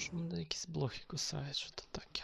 Що мене якісь блохи кусають, що то таке?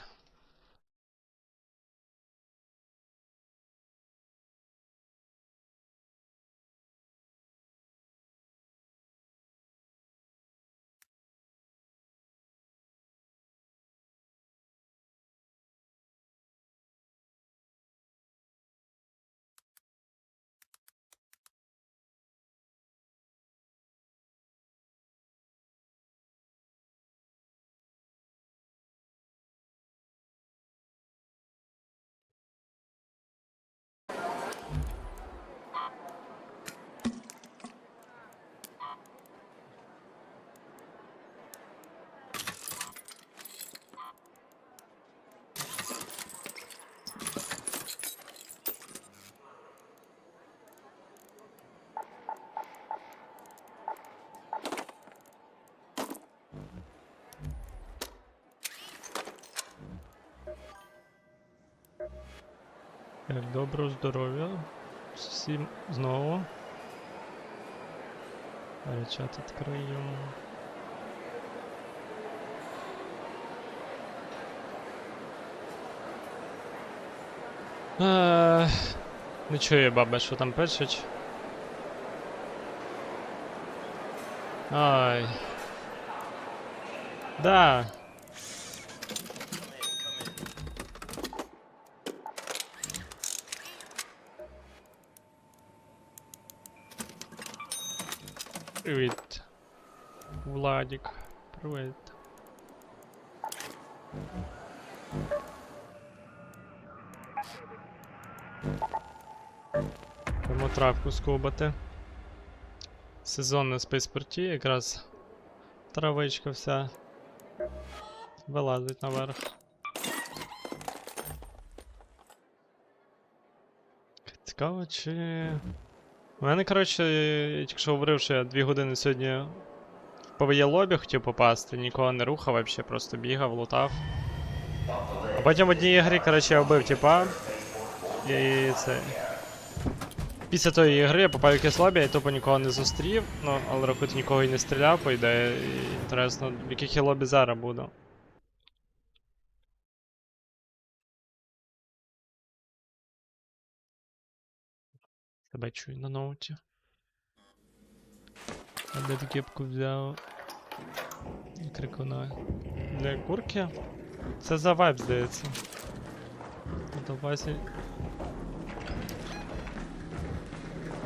Доброго здоров'я. Всім знову. Чат відкрию. Е, Не чую баба, що там пишуть. Ай. Да. Привіт. Владик. Привіт. Йому травку скубати. Сезонне спецпорті, якраз травичка вся вилазить наверх. Цікаво, чи. У мене, коротше, я тільки що говорив, що я 2 години сьогодні в ПВЄ лобі хотів попасти, нікого не рухав вообще, просто бігав, лутав. А потім в одній грі, коротше, я вбив типа. І це. Після тої гри я попав в якесь лобі, я тупо нікого не зустрів, ну, але рахуйте нікого і не стріляв, по ідеї. Інтересно, в яких я лобі зараз буду. Себе чую на ноуті. А де кепку взяв? Крикуна. Для курки? Це за вайб, здається. Васі.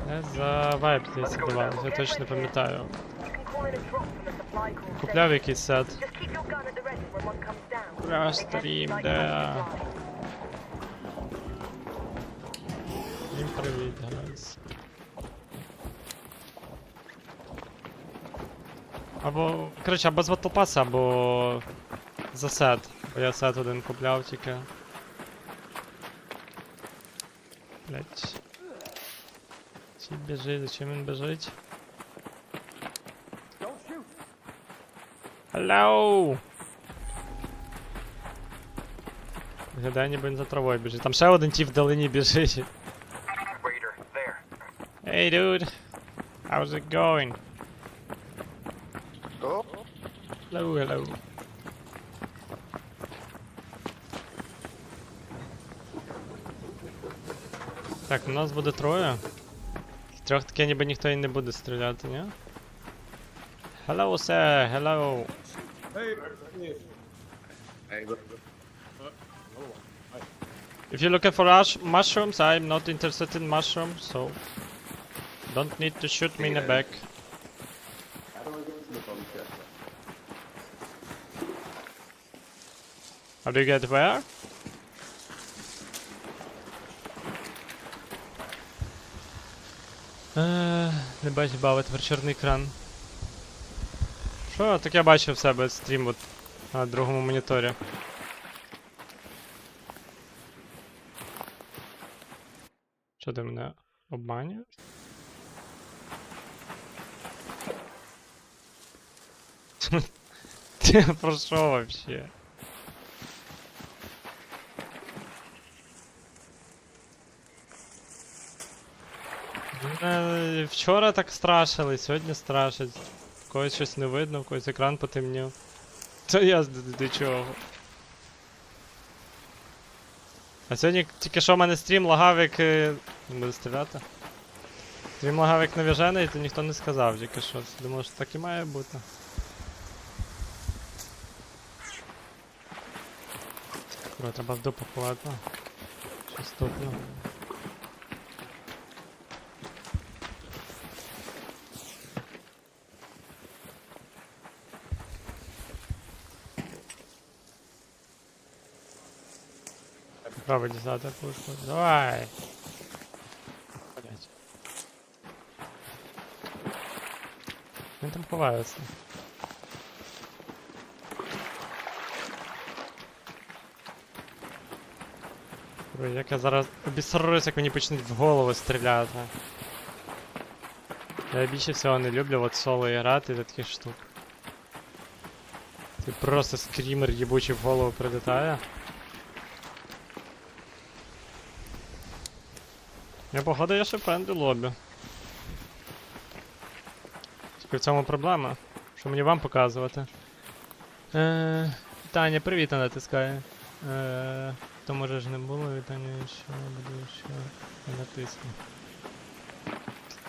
Це за вайб, здається, давалось, я точно не пам'ятаю. Купляв якийсь сет. Бля, стрім, де. Привіт, гайс. Або, коротше, або з Pass, або за сет. Бо я сет один купляв тільки. Блять. Чи біжить, зачем він біжить? Hello! Виглядає, ніби він за травою біжить. Там ще один тіп вдалині біжить. Raider, there. Hey dude, how's it going? Oh? Hello, hello. Так, у нас буде троє. З трьох таке ніби ніхто і не буде стріляти, ні? Hello, sir, hello. If you're looking for ash mushrooms, I'm not interested in mushrooms, so don't need to shoot me in the back. How do you get where? Е, не бачу бави, тепер чорний екран. Що? Так я бачив себе стрім от на другому моніторі. Що ти мене обманюєш? Ти про що вообще? Мене Вчора так страшили, сьогодні страшать. В когось щось не видно, в когось екран потемнів. Це я до, до чого. А сьогодні тільки що в мене стрім лагав, як. е, Не буду стріляти. Стрім лагав як навіжений, то ніхто не сказав тільки що. Думав, що так і має бути. Бро, треба в дупу ховати. Щось тут, ну. Попробуй десятую пушку. Давай! Він там ховається. Ой, як я зараз обісрусь, як мені почнуть в голову стріляти. Я більше всього не люблю от соло грати до таких штук. Ти просто скрімер їбучий в голову прилітає. Я походу я ще френди лобі. Тільки в цьому проблема. Що мені вам показувати? Е, Таня, привіт, натискає. Е, то може ж не було, вітання, що буду ще не натисну.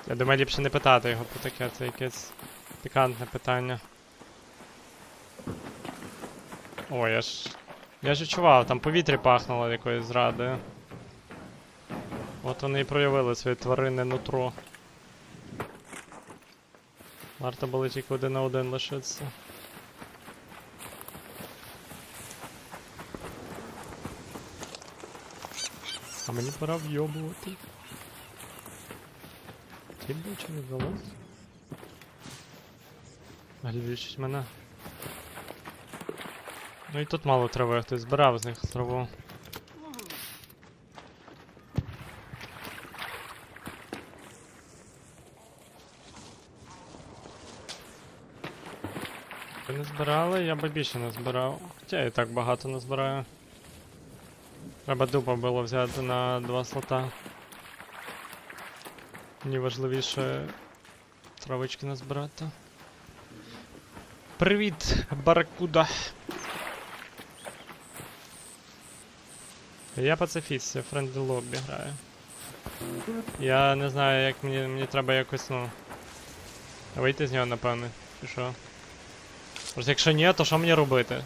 Я думаю, ліпше не питати його про таке, це якесь пікантне питання. О, я ж. Я ж відчував, там повітря пахнуло якоюсь зрадою. От вони і проявили своє тваринне нутро. Варто було тільки один на один лишитися. А мені пора вйобувати. Ти був чи не вдалося? Глючить мене. Ну і тут мало трави, хтось збирав з них траву. Не збирали, я би більше не збирав. Хоча я і так багато не збираю. Треба дупа було взяти на два слота. Мені важливіше травички назбирати. Привіт, баракуда. Я пацифіст, я френдлі лобі граю. Я не знаю, як мені, мені треба якось, ну. Вийти з нього, напевне, чи що. Просто якщо ні, то що мені робити?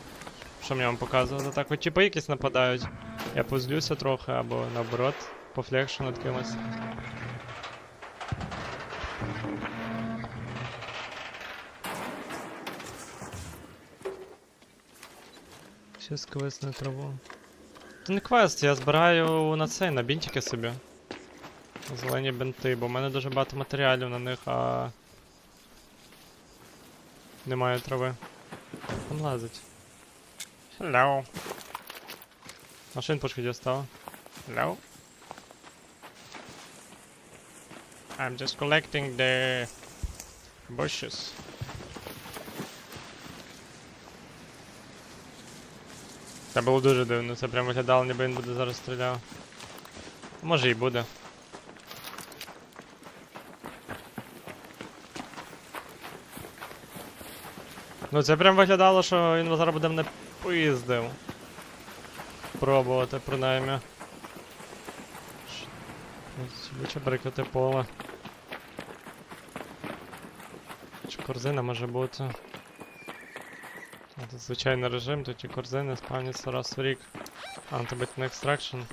Що мені вам показувати? Так от типи якісь нападають. Я позлюся трохи, або наоборот, пофлекшу над кимось. Щас квест на траву. Це не квест, я збираю на цей, на бінтики собі. Зелені бинти, бо в мене дуже багато матеріалів на них, а. Немає трави. Там лазить. Hello. Машин пушки дістав. Hello. I'm just collecting the bushes. Це було дуже дивно, це прям виглядало, ніби він буде зараз стріляв. Може і буде. Ну це прям виглядало, що він зараз буде мене поїздив. Пробувати, принаймні. Лучше перекрити поле. Чи корзина може бути? А Тут звичайний режим, тут і корзини спавняться раз в рік. Екстракшн. At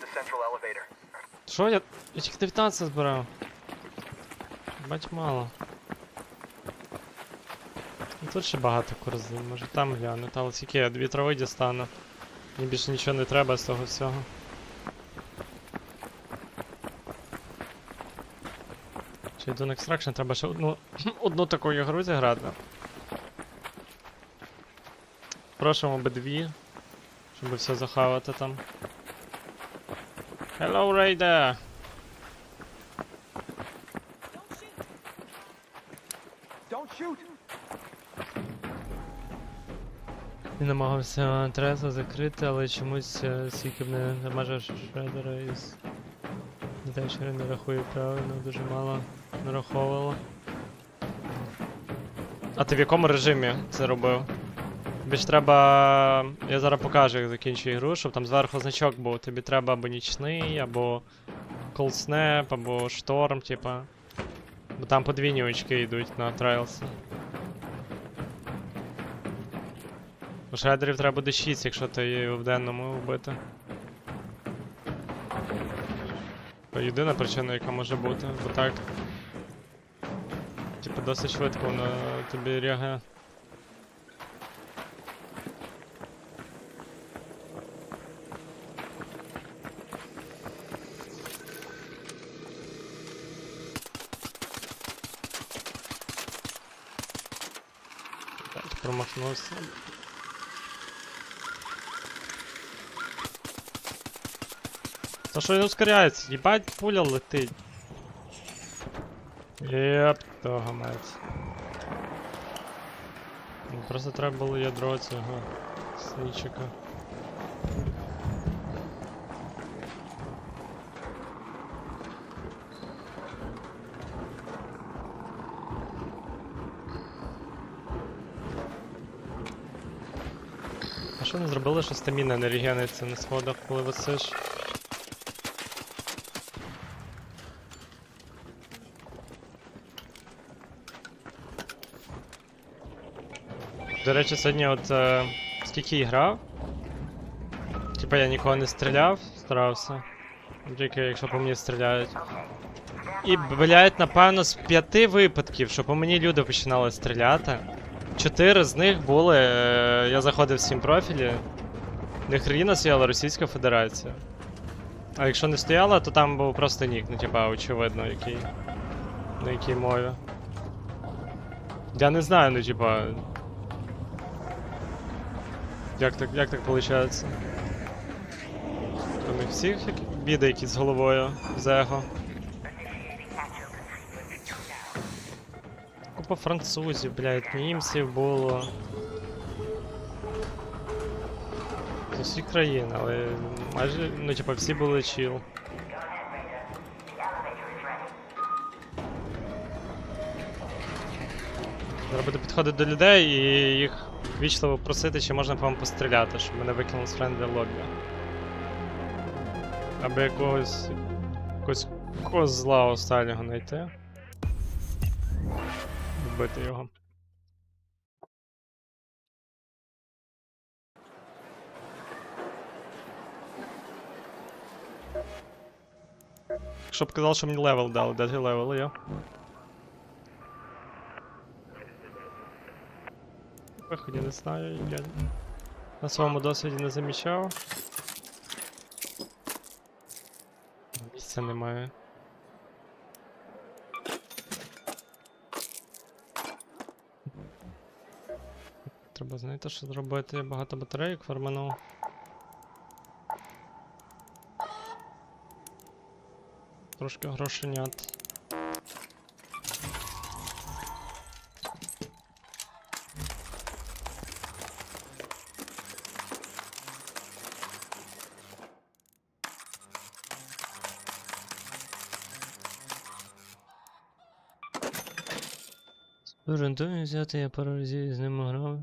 the central elevator. Що я. Я тільки 19 збирав. Бать мало. Тут ще багато корзин, може там глянути, але тільки я дві трави дістану. Мені більше нічого не треба з того всього. Ще йду на екстракшн, треба ще одну, одну таку ігру зіграти. Прошу обидві, щоб все захавати там. Hello, Raider! Don't shoot! Він намагався Треса закрити, але чомусь е, скільки б не намажеш шредера із. Так, що не рахує правильно, дуже мало нараховувало. А ти в якому режимі це робив? Тобі ж треба. Я зараз покажу, як закінчу ігру, щоб там зверху значок був. Тобі треба або нічний, або Snap, або шторм, типа. Бо там подвійні очки йдуть на трайлси. У треба буде 6, якщо ти її в денному вбити. Це єдина причина, яка може бути, бо так. Типа досить швидко воно тобі реагує. Так, промахнувся. Та що він ускоряється? Їбать пуля летить. Єп, того мать. Ну, Просто треба було ядро цього снічика. А що не зробили, що стаміна не регениться на сходах, коли висиш? До речі, сьогодні от е, скільки я грав. Типа я нікого не стріляв, старався. Тільки якщо по мені стріляють. І, блядь, напевно, з п'яти випадків, що по мені люди починали стріляти. Чотири з них були. Е, я заходив в сім профілі. Не стояла Російська Федерація. А якщо не стояла, то там був просто нік, ну типа, очевидно, який. На якій мові. Я не знаю, ну типа. Як так, як так виходить? У них всіх біди якісь з головою, з его. Купа французів, блядь, німців було. З усіх країн, але майже, ну типа всі були чіл. Треба буде підходити до людей і їх вічливо просити, чи можна по вам постріляти, щоб мене викинули з френдлі лобі. Аби якогось. якогось козла останнього знайти. Вбити його. Щоб казав, що мені левел дали, де ти левел Виході не знаю, я на своєму досвіді не замічав. Місця немає. Треба знайти, що зробити. Я багато батарейок фарманув. Трошки грошенят. Орієнтую взяти, я пару разів з ним грав.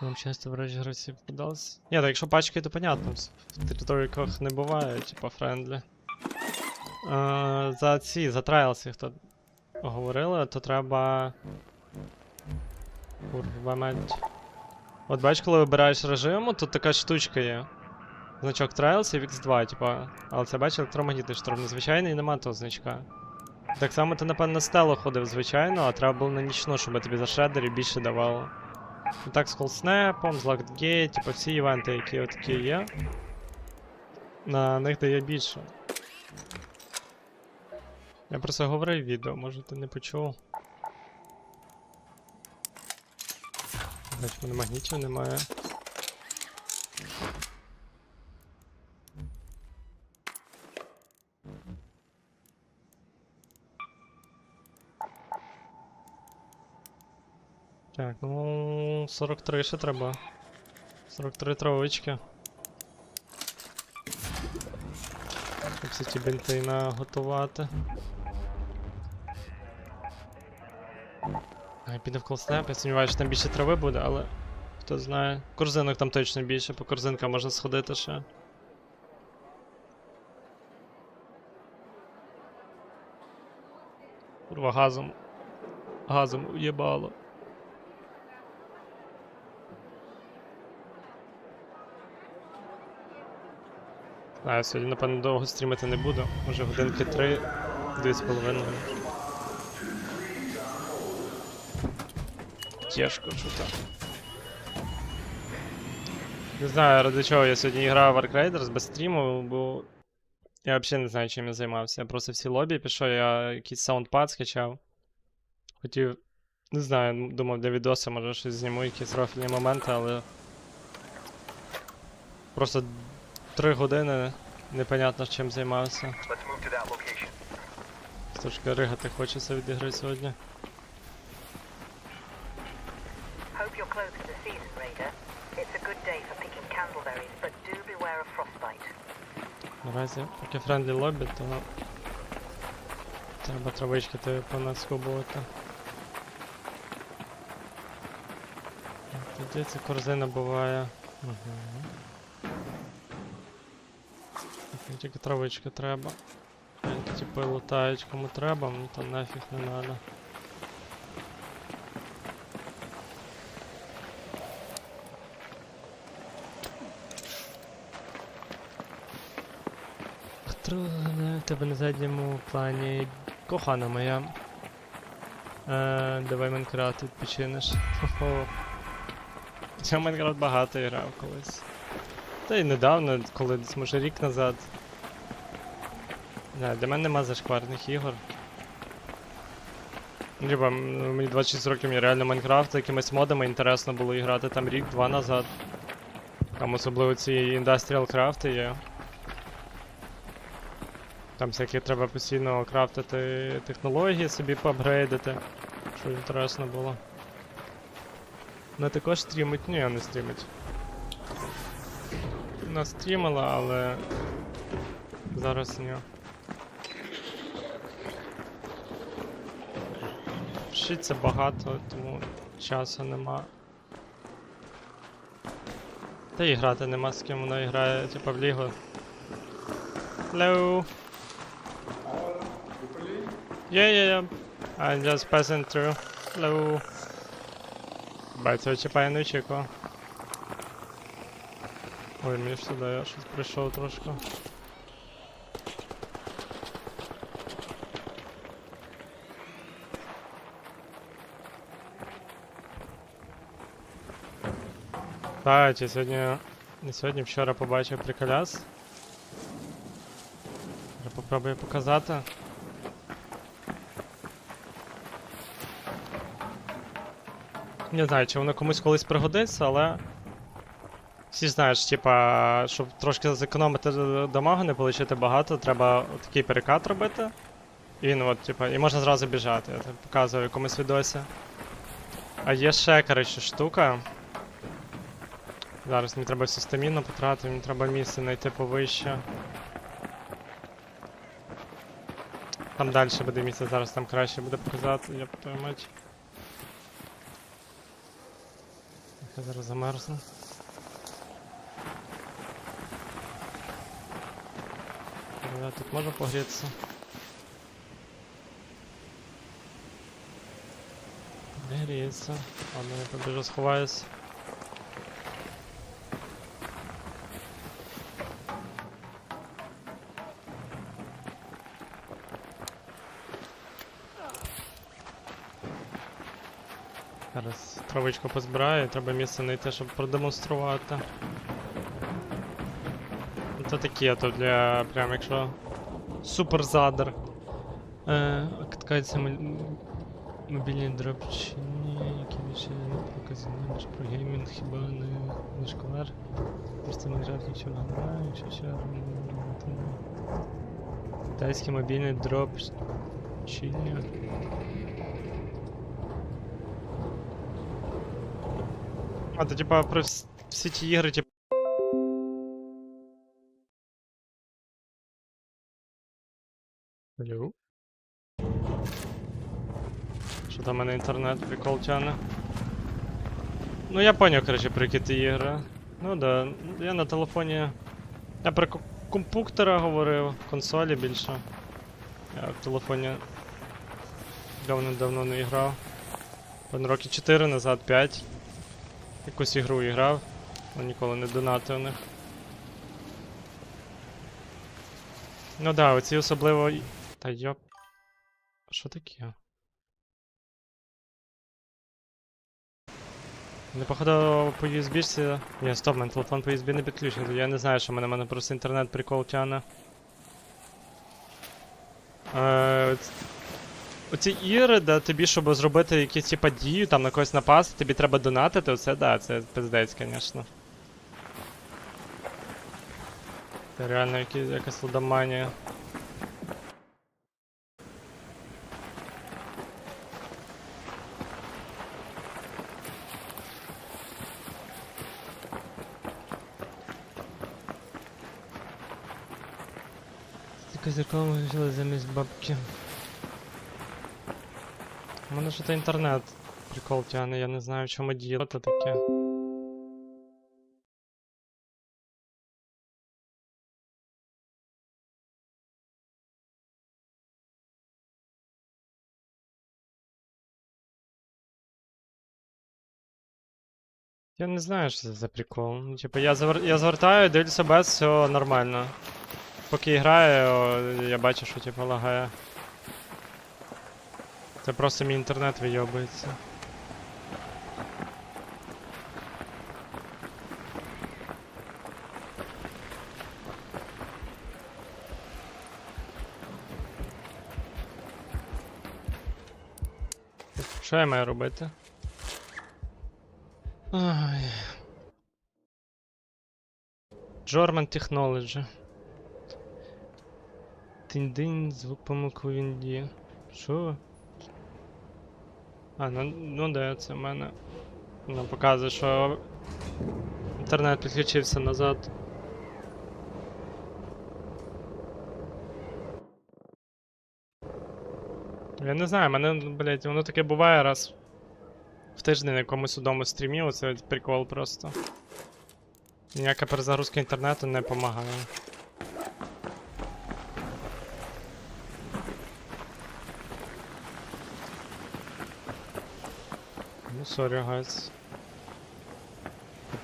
Там часто вражі гравці попадалися. Ні, так якщо пачки, то понятно. В територіях не буває, типа френдлі. За ці, за трайлси, хто говорили, то треба. Курва мать. От бачиш, коли вибираєш режиму, тут така штучка є. Значок Trials і X2, типа. Але це бачиш електромагнітний шторм. Незвичайний нема того значка. Так само ти, напевно, на ходив звичайно, а треба було на нічну, щоб тобі за шредері більше давало. І так з колснепом, з Locked типу всі івенти, які отакі є. На них дає більше. Я про це говорив відео, може ти не почув. Бач, мене магнітів немає. Так, ну 43 ще треба. 43 травички. Щоб всі ті бінти наготувати. А, піде в колснеп, я сумніваюся, що там більше трави буде, але хто знає. Корзинок там точно більше, по корзинкам можна сходити ще. Курва, газом. Газом уєбало. Знаю, сьогодні, напевно, довго стрімити не буду. Може годинки три, дві з половиною. Тяжко, що там. Не знаю, ради чого я сьогодні грав в Ark Raiders без стріму, бо я взагалі не знаю, чим я займався. Я просто всі лобі пішов, я якийсь саундпад скачав. Хотів, не знаю, думав для відоса, може щось зніму, якісь профільні моменти, але. Просто три години непонятно чим займався. Трошки ригати хочеться від ігри сьогодні. Наразі, поки френдлі лобі, то треба травички тобі понаскубувати. Тоді ця корзина буває. Угу. Тільки травички треба. Як Типу лутають кому треба, ну то нафіг не надо. Хто тебе на задньому плані кохана моя. Е, давай Майнкрафт відпочинеш. Я в Майнкрафт багато грав колись. Та й недавно, коли може рік назад. Не, для мене нема зашкварних ігор. Ну, Типа, м, мені 26 років, мені реально Майнкрафт з якимись модами інтересно було і грати там рік-два назад. Там особливо ці Industrial крафти є. Там всякі треба постійно крафтити технології, собі поапгрейдити. Що інтересно було. Вона також стрімить? Ні, не стрімить. Вона стрімила, але зараз ні. Вчиться багато, тому часу нема. Та і грати нема з ким вона грає, типа в лігу. Hello. Yeah, yeah, yeah. I'm just passing through. Hello. Чіпає не очікував. Ой, мені ж сюди я щось прийшов трошки. Так, я сьогодні. Не сьогодні, вчора побачив приколяс. Я попробую показати. Не знаю, чи воно комусь колись пригодиться, але. Всі знаєш, типа, щоб трошки зекономити дамагу, не отримати багато, треба такий перекат робити. І він от, типа, і можна зразу біжати. Я показував в якомусь відосі. А є ще, коротше, штука. Зараз мені треба всю стаміну потратити, мені треба місце знайти повище. Там далі буде місце, зараз там краще буде показати, я твою мать. Я зараз замерзну. Я тут можу погрітися. Не гріється. Ладно, я побіжу сховаюсь. Травичку позбираю, треба місце знайти, щоб продемонструвати. Це такі, а то для прям якщо супер задр. Е, Ткається мобільні дропчині, які більше не показані, ніж про геймінг, хіба не, не школар. Просто не грав нічого не знаю, якщо ще Китайський мобільний дропчині. А, то типа про вс- всі ті ігри, типа. Алло? Що там у мене інтернет прикол тяне. Ну я поняв, коротше, про які ти ігри. Ну да, я на телефоні. Я про ко- компуктора говорив, консолі більше. Я в телефоні давно-давно не грав. Роки 4 назад, 5. Якусь ігру і грав, але ніколи не донатив них. Ну да, оці особливо. Та йоп. Що таке? Не походу по USB-шці. Ні, стоп, мене телефон по USB не підключений. Я не знаю, що в мене, в мене просто інтернет прикол тяне. Е, Оці ігри, де тобі, щоб зробити якісь типа дію, там на когось напасти, тобі треба донатити, оце да, це пиздець, звісно. Це реально які, якась лудоманія. Тільки зеркало вирішили замість бабки. У мене ж це інтернет прикол тягне, я не знаю чому діло таке. Я не знаю, що це за прикол. Ну, типу, я, завер... я звертаю, дивлюся без, все нормально. Поки граю, я бачу, що типу лагає. Це просто мій інтернет вийобується. Що я маю робити? Ай. German Technology. Тинь-динь, звук помилку в Інді. Що? А, ну, ну де це в мене. Воно показує, що інтернет підключився назад. Я не знаю, мене, блядь, воно таке буває раз в тиждень на якомусь удому стрімі, оце прикол просто. Ніяка перезагрузка інтернету не допомагає. Сорі, гайс.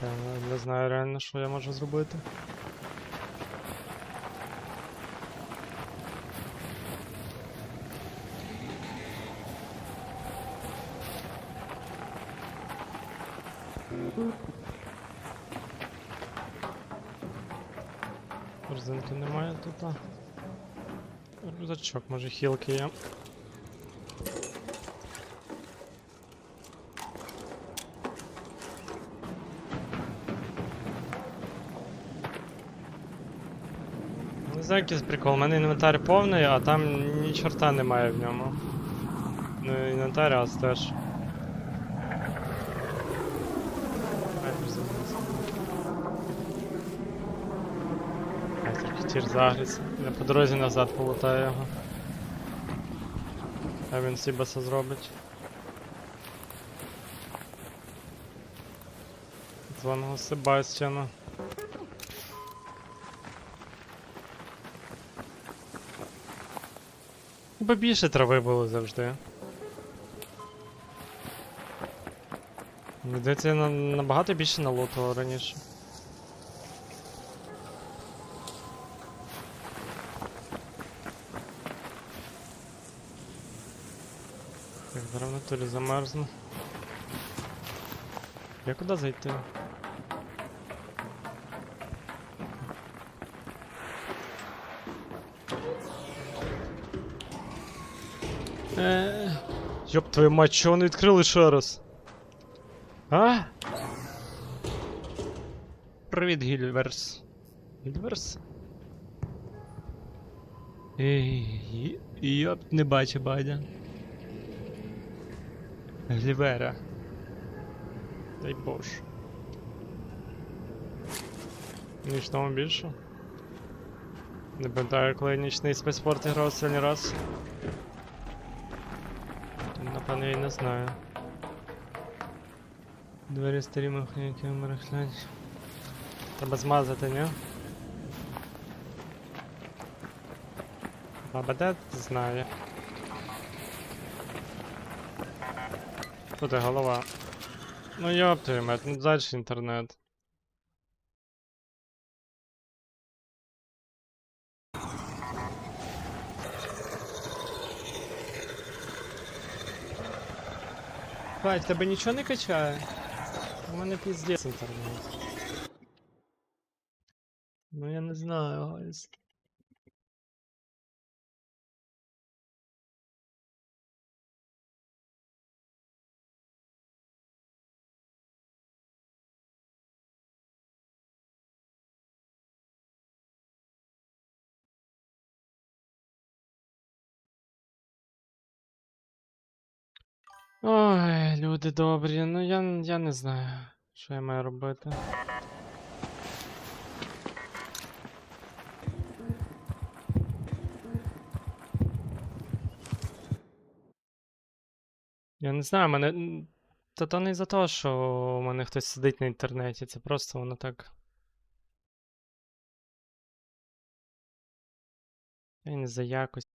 Я не, не знаю реально, що я можу зробити. Корзинки немає тут. Рюкзачок, може хілки є. Знаю, якийсь прикол. У мене інвентар повний, а там ні чорта немає в ньому. Ну, інвентар, а теж. Тір загріться. Я по дорозі назад полутаю його. А він Сібаса зробить. Званого Себастьяна. Бо більше трави було завжди. Здається, я на, набагато більше налутував раніше. Так, зараз в натурі замерзну. Я куди зайти? Ёб твою мать, чого вони відкрили ще раз? А? Привіт, Гільверс. Гільверс? Ей, йоп, не бачу, бадя. Глівера. Дай боже. Нічного більше. Не пам'ятаю, коли я нічний спецспорт грав останній раз. Телефону, я не знаю. Двері старі махняки мерехлять. Треба змазати, ні? Баба де знає. Тут голова. Ну ёб твою мать, ну дальше інтернет. Бать, тебе нічого не качає? У мене піздець інтернет. Ну я не знаю, гайс. Ой, люди добрі, ну я, я не знаю, що я маю робити. Я не знаю, мене. Та то не за те, що у мене хтось сидить на інтернеті, це просто воно так. Я не за якось.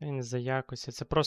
Не за якості. це просто.